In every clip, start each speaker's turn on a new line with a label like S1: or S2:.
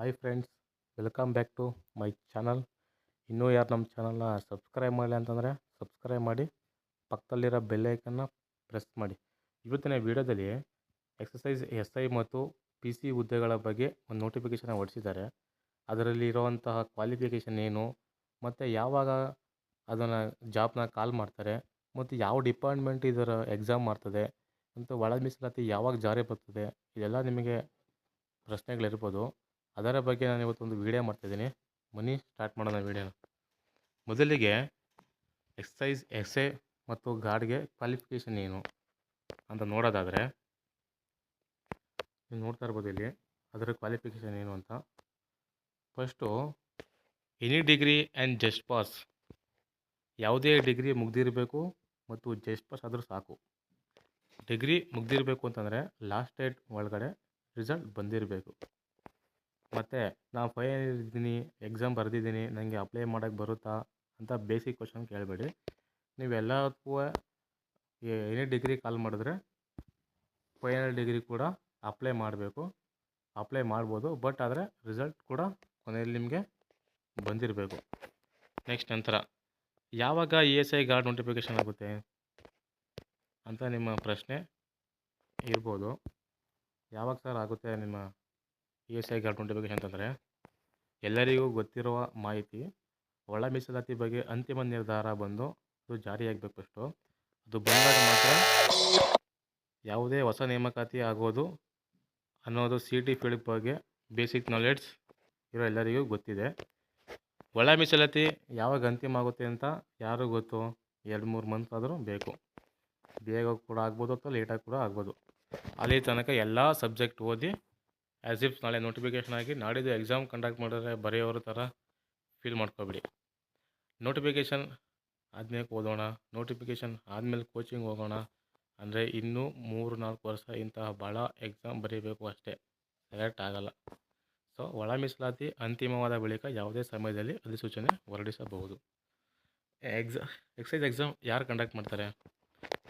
S1: Hi friends welcome back to my channel ಇನ್ನೂ ಯಾರು ನಮ್ಮ ಚಾನಲ್ನ ಸಬ್ಸ್ಕ್ರೈಬ್ ಮಾಡಲಿ ಅಂತಂದರೆ ಸಬ್ಸ್ಕ್ರೈಬ್ ಮಾಡಿ, ಪಕ್ಕದಲ್ಲಿರೋ ಬೆಲ್ಲೈಕನ್ನ ಪ್ರೆಸ್ ಮಾಡಿ. ಇವತ್ತಿನ ವಿಡಿಯೋದಲ್ಲಿ ಎಕ್ಸಸೈಸ್ ಎಸ್ ಐ ಮತ್ತು ಪಿ ಸಿ ಹುದ್ದೆಗಳ ಬಗ್ಗೆ ಒಂದು ನೋಟಿಫಿಕೇಷನ್ ಹೊಡಿಸಿದ್ದಾರೆ. ಅದರಲ್ಲಿ ಇರೋವಂತಹ ಕ್ವಾಲಿಫಿಕೇಷನ್ ಏನು, ಮತ್ತು ಯಾವಾಗ ಅದನ್ನು ಜಾಬ್ನ ಕಾಲ್ ಮಾಡ್ತಾರೆ, ಮತ್ತು ಯಾವ ಡಿಪಾರ್ಟ್ಮೆಂಟ್ ಇದರ ಎಕ್ಸಾಮ್ ಮಾಡ್ತದೆ, ಮತ್ತು ಒಳ ಮೀಸಲಾತಿ ಯಾವಾಗ ಜಾರಿ ಬರ್ತದೆ, ಇದೆಲ್ಲ ನಿಮಗೆ ಪ್ರಶ್ನೆಗಳಿರ್ಬೋದು. ಅದರ ಬಗ್ಗೆ ನಾನು ಇವತ್ತೊಂದು ವೀಡಿಯೋ ಮಾಡ್ತಾಯಿದ್ದೀನಿ ಮನಿ ಸ್ಟಾರ್ಟ್ ಮಾಡೋಣ ವೀಡಿಯೋನ ಮೊದಲಿಗೆ ಎಕ್ಸಸೈಸ್ ಎಸೆ ಎ ಮತ್ತು ಗಾರ್ಡ್ಗೆ ಕ್ವಾಲಿಫಿಕೇಷನ್ ಏನು ಅಂತ ನೋಡೋದಾದರೆ, ನೀವು ನೋಡ್ತಾ ಇರ್ಬೋದು ಇಲ್ಲಿ ಅದರ ಕ್ವಾಲಿಫಿಕೇಷನ್ ಏನು ಅಂತ. First any degree and just pass ಯಾವುದೇ ಡಿಗ್ರಿ ಮುಗ್ದಿರಬೇಕು ಮತ್ತು ಜಸ್ಟ್ ಪಾಸ್ ಆದರೂ ಸಾಕು. ಡಿಗ್ರಿ ಮುಗ್ದಿರಬೇಕು ಅಂತಂದರೆ ಲಾಸ್ಟ್ ಡೇಟ್ ಒಳಗಡೆ ರಿಸಲ್ಟ್ ಬಂದಿರಬೇಕು. ಮತ್ತು ನಾನು ಫೈನಲ್ ಇದ್ದೀನಿ ಎಕ್ಸಾಮ್ ಬರೆದಿದ್ದೀನಿ ನನಗೆ ಅಪ್ಲೈ ಮಾಡೋಕ್ಕೆ ಬರುತ್ತಾ ಅಂತ ಬೇಸಿಕ್ ಕ್ವಶನ್ ಕೇಳಬೇಡಿ. ನೀವೆಲ್ಲದಕ್ಕೂ ಎನಿ ಡಿಗ್ರಿ ಕಾಲ್ ಮಾಡಿದ್ರೆ ಫೈನಲ್ ಡಿಗ್ರಿ ಕೂಡ ಅಪ್ಲೈ ಮಾಡಬೇಕು. ಅಪ್ಲೈ ಮಾಡ್ಬೋದು ಬಟ್ ಆದರೆ ರಿಸಲ್ಟ್ ಕೂಡ ಕೊನೆಯಲ್ಲಿ ನಿಮಗೆ ಬಂದಿರಬೇಕು. ನೆಕ್ಸ್ಟ್ ನಂತರ, ಯಾವಾಗ E S I guard notification ಆಗುತ್ತೆ ಅಂತ ನಿಮ್ಮ ಪ್ರಶ್ನೆ ಇರ್ಬೋದು. ಯಾವಾಗ ಸರ್ ಆಗುತ್ತೆ ನಿಮ್ಮ ಇ ಎಸ್ ಐ ಗಾರ್ಡ್ ಬಗ್ಗೆ ಅಂತಂದರೆ ಎಲ್ಲರಿಗೂ ಗೊತ್ತಿರುವ ಮಾಹಿತಿ, ಒಳ ಮೀಸಲಾತಿ ಬಗ್ಗೆ ಅಂತಿಮ ನಿರ್ಧಾರ ಬಂದು ಅದು ಜಾರಿಯಾಗಬೇಕು ಫಸ್ಟು ಅದು ಬಂದಾಗ ಮಾತ್ರ ಯಾವುದೇ ಹೊಸ ನೇಮಕಾತಿ ಆಗೋದು ಅನ್ನೋದು ಸಿ ಟಿ ಫೀಲ್ಡ್ ಬಗ್ಗೆ ಬೇಸಿಕ್ ನಾಲೆಡ್ಜ್ ಇರೋ ಎಲ್ಲರಿಗೂ ಗೊತ್ತಿದೆ. ಒಳ ಮೀಸಲಾತಿ ಯಾವಾಗ ಅಂತಿಮ ಆಗುತ್ತೆ ಅಂತ ಯಾರು ಗೊತ್ತು? ಎರಡು ಮೂರು ಮಂತ್ ಆದರೂ ಬೇಕು. ಬೇಗ ಕೂಡ ಆಗ್ಬೋದು ಅಥವಾ ಲೇಟಾಗಿ ಕೂಡ ಆಗ್ಬೋದು. ಅಲ್ಲಿ ತನಕ ಎಲ್ಲ ಸಬ್ಜೆಕ್ಟ್ ಓದಿ ಆ್ಯಸ್ ಇಫ್ ನಾಳೆ ನೋಟಿಫಿಕೇಷನ್ ಆಗಿ ನಾಡಿದ್ದು ಎಕ್ಸಾಮ್ ಕಂಡಕ್ಟ್ ಮಾಡಿದ್ರೆ ಬರೆಯೋರ ಥರ ಫೀಲ್ ಮಾಡ್ಕೊಬೇಡಿ. ನೋಟಿಫಿಕೇಷನ್ ಆದ್ಮೇಲೆ ಓದೋಣ ನೋಟಿಫಿಕೇಷನ್ ಆದಮೇಲೆ ಕೋಚಿಂಗ್ ಹೋಗೋಣ ಅಂದರೆ ಇನ್ನೂ ಮೂರು ನಾಲ್ಕು ವರ್ಷ ಇಂತಹ ಭಾಳ ಎಕ್ಸಾಮ್ ಬರೀಬೇಕು ಅಷ್ಟೇ. ಸೆಲೆಕ್ಟ್ ಆಗಲ್ಲ. ಸೊ ಒಳ ಮೀಸಲಾತಿ ಅಂತಿಮವಾದ ಬಳಿಕ ಯಾವುದೇ ಸಮಯದಲ್ಲಿ ಅಧಿಸೂಚನೆ ಹೊರಡಿಸಬಹುದು. ಎಕ್ಸಾ ಎಕ್ಸೈಸ್ ಎಕ್ಸಾಮ್ ಯಾರು ಕಂಡಕ್ಟ್ ಮಾಡ್ತಾರೆ?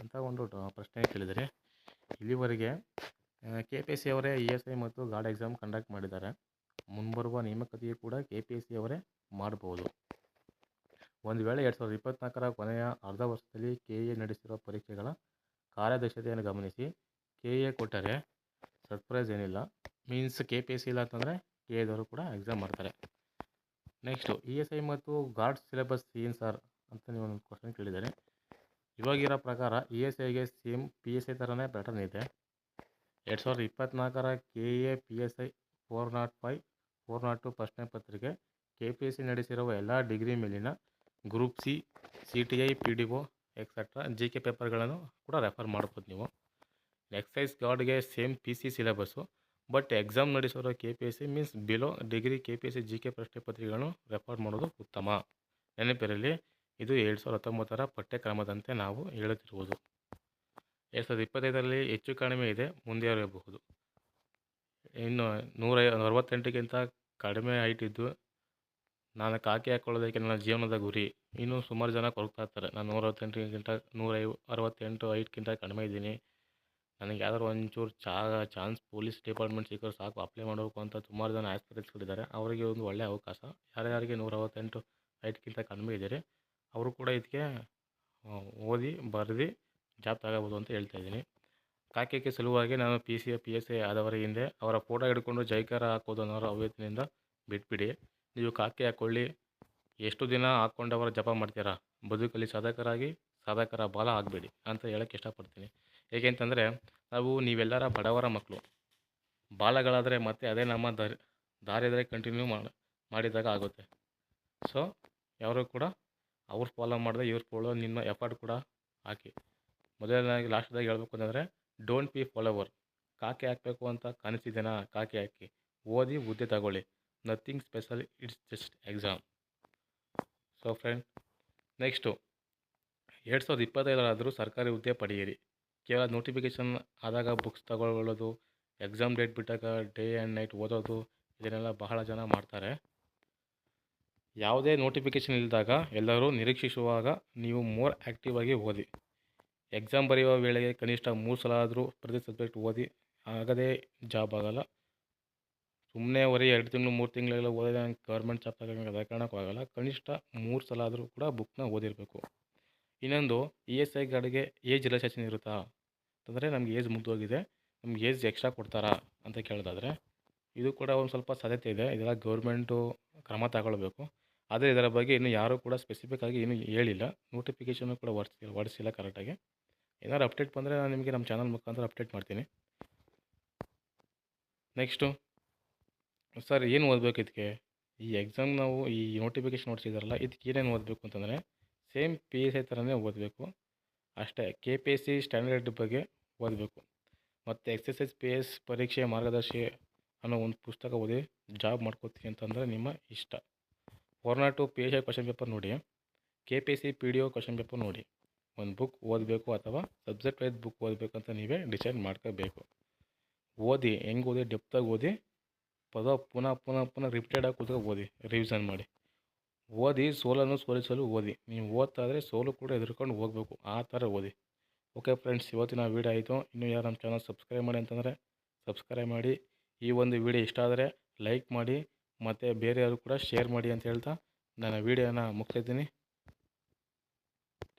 S1: ಅಂತ ಒಂದು ಪ್ರಶ್ನೆ ಕೇಳಿದರೆ ಇಲ್ಲಿವರೆಗೆ ಕೆ ಪಿ ಎಸ್ ಸಿ ಅವರೇ ಇ ಎಸ್ ಐ ಮತ್ತು ಗಾರ್ಡ್ ಎಕ್ಸಾಮ್ ಕಂಡಕ್ಟ್ ಮಾಡಿದ್ದಾರೆ. ಮುಂಬರುವ ನೇಮಕಾತಿಯು ಕೂಡ ಕೆ ಪಿ ಎಸ್ ಸಿ ಅವರೇ ಮಾಡ್ಬೋದು. ಒಂದು ವೇಳೆ ಎರಡು ಸಾವಿರದ ಇಪ್ಪತ್ತ್ನಾಲ್ಕರ ಕೊನೆಯ ಅರ್ಧ ವರ್ಷದಲ್ಲಿ ಕೆ ಎ ನಡೆಸಿರುವ ಪರೀಕ್ಷೆಗಳ ಕಾರ್ಯದಕ್ಷತೆಯನ್ನು ಗಮನಿಸಿ ಕೆ ಎ ಕೊಟ್ಟರೆ ಸರ್ಪ್ರೈಸ್ ಏನಿಲ್ಲ. Means K P S C ಇಲ್ಲ ಅಂತಂದರೆ ಕೆ ಎದವರು ಕೂಡ ಎಕ್ಸಾಮ್ ಮಾಡ್ತಾರೆ. ನೆಕ್ಸ್ಟು ಇ ಎಸ್ ಐ ಮತ್ತು ಗಾರ್ಡ್ ಸಿಲೆಬಸ್ ಏನು ಸರ್ ಅಂತ ನೀವು ಒಂದು ಕ್ವಶನ್ ಕೇಳಿದ್ದಾರೆ. ಇವಾಗಿರೋ ಪ್ರಕಾರ ಇ ಎಸ್ ಐಗೆ ಸೇಮ್ ಪಿ ಎಸ್ ಐ ಥರನೇ ಪ್ಯಾಟರ್ನ್ ಇದೆ. ಎರಡು ಸಾವಿರದ ಇಪ್ಪತ್ತ್ನಾಲ್ಕರ K A P S I four nought five four nought two ಪ್ರಶ್ನೆ ಪತ್ರಿಕೆ, ಕೆ ಪಿ ಎಸ್ ಸಿ ನಡೆಸಿರುವ ಎಲ್ಲ ಡಿಗ್ರಿ ಮೇಲಿನ group C C T I, P D O etcetera G K ಪೇಪರ್ಗಳನ್ನು ಕೂಡ ರೆಫರ್ ಮಾಡ್ಬೋದು ನೀವು. Excise ಗಾರ್ಡ್ಗೆ same P C syllabus but exam ನಡೆಸಿರೋ K P S C means below degree K P S C G K ಪ್ರಶ್ನೆ ಪತ್ರಿಕೆಗಳನ್ನು refer ಮಾಡೋದು ಉತ್ತಮ. ನೆನಪಿರಲಿ, ಇದು ಎರಡು ಸಾವಿರದ ಹತ್ತೊಂಬತ್ತರ ಪಠ್ಯಕ್ರಮದಂತೆ ನಾವು ಹೇಳುತ್ತಿರುವುದು. ಎರಡು ಸಾವಿರದ ಇಪ್ಪತ್ತೈದರಲ್ಲಿ ಹೆಚ್ಚು ಕಡಿಮೆ ಇದೆ ಮುಂದೆ ಇರಬಹುದು ಇನ್ನು ನೂರ ಅರವತ್ತೆಂಟಕ್ಕಿಂತ ಕಡಿಮೆ ಹೈಟ್ ಇದ್ದು, ನಾನು ಕಾಕಿ ಹಾಕ್ಕೊಳ್ಳೋದಕ್ಕೆ ನನ್ನ ಜೀವನದ ಗುರಿ. ಇನ್ನೂ ಸುಮಾರು ಜನ ಕೊರಗ್ತಾ ಇರ್ತಾರೆ ನಾನು ನೂರ ಅರವತ್ತೆಂಟಕ್ಕಿಂತ ನೂರ ಅರವತ್ತೆಂಟು ಹೈಟ್ಗಿಂತ ಕಡಿಮೆ ಇದ್ದೀನಿ. ನನಗೆ ಯಾವ್ದಾದ್ರು ಒಂಚೂರು ಚಾ, ಚಾನ್ಸ್ ಪೊಲೀಸ್ ಡಿಪಾರ್ಟ್ಮೆಂಟ್ ಸಿಕ್ಕರೆ ಸಾಕು, ಅಪ್ಲೈ ಮಾಡಬೇಕು ಅಂತ ಸುಮಾರು ಜನ ಆಸ್ಪಿರೆಂಟ್ಸ್ಗಳಿದ್ದಾರೆ ಅವರಿಗೆ ಒಂದು ಒಳ್ಳೆಯ ಅವಕಾಶ. ಯಾರ್ಯಾರಿಗೆ ನೂರ ಅರವತ್ತೆಂಟು ಹೈಟ್ಗಿಂತ ಕಡಿಮೆ ಇದ್ದೀರಿ, ಅವರು ಕೂಡ ಇದಕ್ಕೆ ಓದಿ, ಬರೆದು ಜಾಬ್ ತಗೋಬೋದು ಅಂತ ಹೇಳ್ತಾ ಇದ್ದೀನಿ. ಕಾಕ್ಯಕ್ಕೆ ಸಲುವಾಗಿ ನಾನು P C P S A ಆದವರ ಹಿಂದೆ ಅವರ ಫೋಟೋ ಹಿಡ್ಕೊಂಡು ಜೈಕಾರ ಹಾಕೋದು ಅನ್ನೋರ ಅವ್ಯತಿನಿಂದ ಬಿಟ್ಬಿಡಿ. ನೀವು ಕಾಕೆ ಹಾಕ್ಕೊಳ್ಳಿ ಎಷ್ಟು ದಿನ ಹಾಕ್ಕೊಂಡವರ ಜಪ ಮಾಡ್ತೀರಾ? ಬದುಕಲ್ಲಿ ಸಾಧಕರಾಗಿ ಸಾಧಕರ ಬಾಲ ಆಗಬೇಡಿ ಅಂತ ಹೇಳೋಕ್ಕೆ ಇಷ್ಟಪಡ್ತೀನಿ. ಏಕೆಂತಂದರೆ ನಾವು ನೀವೆಲ್ಲರ ಬಡವರ ಮಕ್ಕಳು. ಬಾಲಗಳಾದರೆ ಮತ್ತೆ ಅದೇ ನಮ್ಮ ದಾರಿ ದಾರಿದ್ರೆ ಕಂಟಿನ್ಯೂ ಮಾಡಿ, ಮಾಡಿದಾಗ ಆಗುತ್ತೆ. ಸೊ ಯಾರು ಕೂಡ, ಅವ್ರು ಫಾಲೋ ಮಾಡಿದೆ ಇವ್ರು ಫಾಲೋ ನಿಮ್ಮ ಎಫರ್ಟ್ ಕೂಡ ಹಾಕಿ. ಮೊದಲನೇದಾಗಿ ಲಾಸ್ಟ್ದಾಗಿ ಹೇಳ್ಬೇಕು ಅಂತಂದರೆ ಡೋಂಟ್ ಬಿ ಫಾಲೋವರ್ ಕಾಕೆ ಹಾಕಬೇಕು ಅಂತ ಕನಸಿದೆನಾ ಕಾಕೆ ಹಾಕಿ. ಓದಿ ಹುದ್ದೆ ತಗೊಳ್ಳಿ. Nothing special it's just exam so friend next ಎರಡು ಸಾವಿರದ ಇಪ್ಪತ್ತೈದರಾದರೂ ಸರ್ಕಾರಿ ಹುದ್ದೆ ಪಡೆಯಿರಿ. ಕೇವಲ ನೋಟಿಫಿಕೇಷನ್ ಆದಾಗ ಬುಕ್ಸ್ ತಗೊಳ್ಳೋದು ಎಕ್ಸಾಮ್ ಡೇಟ್ ಬಿಟ್ಟಾಗ ಡೇ ಆ್ಯಂಡ್ ನೈಟ್ ಓದೋದು, ಇದನ್ನೆಲ್ಲ ಬಹಳ ಜನ ಮಾಡ್ತಾರೆ. ಯಾವುದೇ ನೋಟಿಫಿಕೇಷನ್ ಇಲ್ಲದಾಗ ಎಲ್ಲರೂ ನಿರೀಕ್ಷಿಸುವಾಗ ನೀವು ಮೋರ್ ಆ್ಯಕ್ಟಿವ್ ಆಗಿ ಓದಿ. ಎಕ್ಸಾಮ್ ಬರೆಯುವ ವೇಳೆಗೆ ಕನಿಷ್ಠ ಮೂರು ಸಲ ಆದರೂ ಪ್ರತಿ ಸಬ್ಜೆಕ್ಟ್ ಓದಿ ಆಗದೇ ಜಾಬ್ ಆಗಲ್ಲ. ಸುಮ್ಮನೆ ಬರೀ ಎರಡು ತಿಂಗಳು, ಮೂರು ತಿಂಗಳೆಲ್ಲ ಓದಿದ ಗೌರ್ಮೆಂಟ್ ಜಾಬ್ ತಗೊಂಡು ಅದೇ ಕಾರಣಕ್ಕೂ ಆಗೋಲ್ಲ. ಕನಿಷ್ಠ ಮೂರು ಸಲ ಆದರೂ ಕೂಡ ಬುಕ್ನ ಓದಿರಬೇಕು. ಇನ್ನೊಂದು ಇ ಎಸ್ ಐ ಗಾಡಿಗೆ ಏಜ್ ರಿಲ್ಯಾಕ್ಸೇಷನ್ ಇರುತ್ತಾ? ಅಂತಂದರೆ ನಮ್ಗೆ ಏಜ್ ಮುಗಿದೋಗಿದೆ. ನಮ್ಗೆ ಏಜ್ ಎಕ್ಸ್ಟ್ರಾ ಕೊಡ್ತಾರಾ ಅಂತ ಕೇಳೋದಾದರೆ, ಇದು ಕೂಡ ಒಂದು ಸ್ವಲ್ಪ ಸಾಧ್ಯತೆ ಇದೆ. ಇದೆಲ್ಲ ಗೌರ್ಮೆಂಟು ಕ್ರಮ ತಗೊಳ್ಬೇಕು. ಆದರೆ ಇದರ ಬಗ್ಗೆ ಇನ್ನೂ ಯಾರೂ ಕೂಡ ಸ್ಪೆಸಿಫಿಕ್ ಆಗಿ ಏನು ಹೇಳಿಲ್ಲ. ನೋಟಿಫಿಕೇಷನ್ನು ಕೂಡ ಹೊಡ್ಸಿಲ್ಲ ಹೊರಡಿಸಿಲ್ಲ ಕರೆಕ್ಟಾಗಿ ಏನಾದ್ರು ಅಪ್ಡೇಟ್ ಬಂದರೆ ನಾನು ನಿಮಗೆ ನಮ್ಮ ಚಾನಲ್ ಮುಖಾಂತರ ಅಪ್ಡೇಟ್ ಮಾಡ್ತೀನಿ. ನೆಕ್ಸ್ಟು ಸರ್ ಏನು ಓದಬೇಕು ಇದಕ್ಕೆ ಈ ಎಕ್ಸಾಮ್ ನಾವು ಈ ನೋಟಿಫಿಕೇಶನ್ ನೋಡ್ಸಿದಾರಲ್ಲ ಇದಕ್ಕೆ ಏನೇನು ಓದಬೇಕು ಅಂತಂದರೆ ಸೇಮ್ ಪಿ ಎಸ್ ಐ ಥರನೇ ಓದಬೇಕು. ಅಷ್ಟೇ K P S C standard ಬಗ್ಗೆ ಓದಬೇಕು. ಮತ್ತು ಎಕ್ಸಸೈಸ್ ಪಿ ಎಸ್ ಪರೀಕ್ಷೆ ಮಾರ್ಗದರ್ಶಿ ಅನ್ನೋ ಒಂದು ಪುಸ್ತಕ ಓದಿ ಜಾಬ್ ಮಾಡ್ಕೋತೀನಿ ಅಂತಂದರೆ ನಿಮ್ಮ ಇಷ್ಟ. Four nought two P S I question paper ನೋಡಿ. K P S C P D O question paper ನೋಡಿ. ಒಂದು ಬುಕ್ ಓದಬೇಕು ಅಥವಾ ಸಬ್ಜೆಕ್ಟ್ ವೈಸ್ ಬುಕ್ ಓದಬೇಕು ಅಂತ ನೀವೇ ಡಿಸೈಡ್ ಮಾಡ್ಕೋಬೇಕು. ಓದಿ, ಹೆಂಗೆ ಓದಿ ಡೆಪ್ತಾಗಿ ಓದಿ, ಪದ ಪುನಃ ಪುನಃ ಪುನಃ ರಿಪೀಟೆಡಾಗಿ ಕೂತ್ಕೊಂಡು ಓದಿ ರಿವಿಷನ್ ಮಾಡಿ. ಓದಿ, ಸೋಲನ್ನು ಸೋಲಿಸಲು ಓದಿ. ನೀವು ಓದ್ತಾ ಇದ್ರೆ ಸೋಲು ಕೂಡ ಎದುರ್ಕೊಂಡು ಹೋಗ್ಬೇಕು. ಆ ಥರ ಓದಿ. ಓಕೆ ಫ್ರೆಂಡ್ಸ್ ಇವತ್ತಿನ ವೀಡಿಯೋ ಆಯಿತು. ಇನ್ನೂ ಯಾರು ನಮ್ಮ ಚಾನಲ್ ಸಬ್ಸ್ಕ್ರೈಬ್ ಮಾಡಿ ಅಂತಂದರೆ ಸಬ್ಸ್ಕ್ರೈಬ್ ಮಾಡಿ. ಈ ಒಂದು ವಿಡಿಯೋ ಇಷ್ಟ ಆದರೆ ಲೈಕ್ ಮಾಡಿ. ಮತ್ತು ಬೇರೆಯವರು ಕೂಡ ಶೇರ್ ಮಾಡಿ ಅಂತ ಹೇಳ್ತಾ ನನ್ನ ವೀಡಿಯೋನ ಮುಗ್ತಾಯಿದ್ದೀನಿ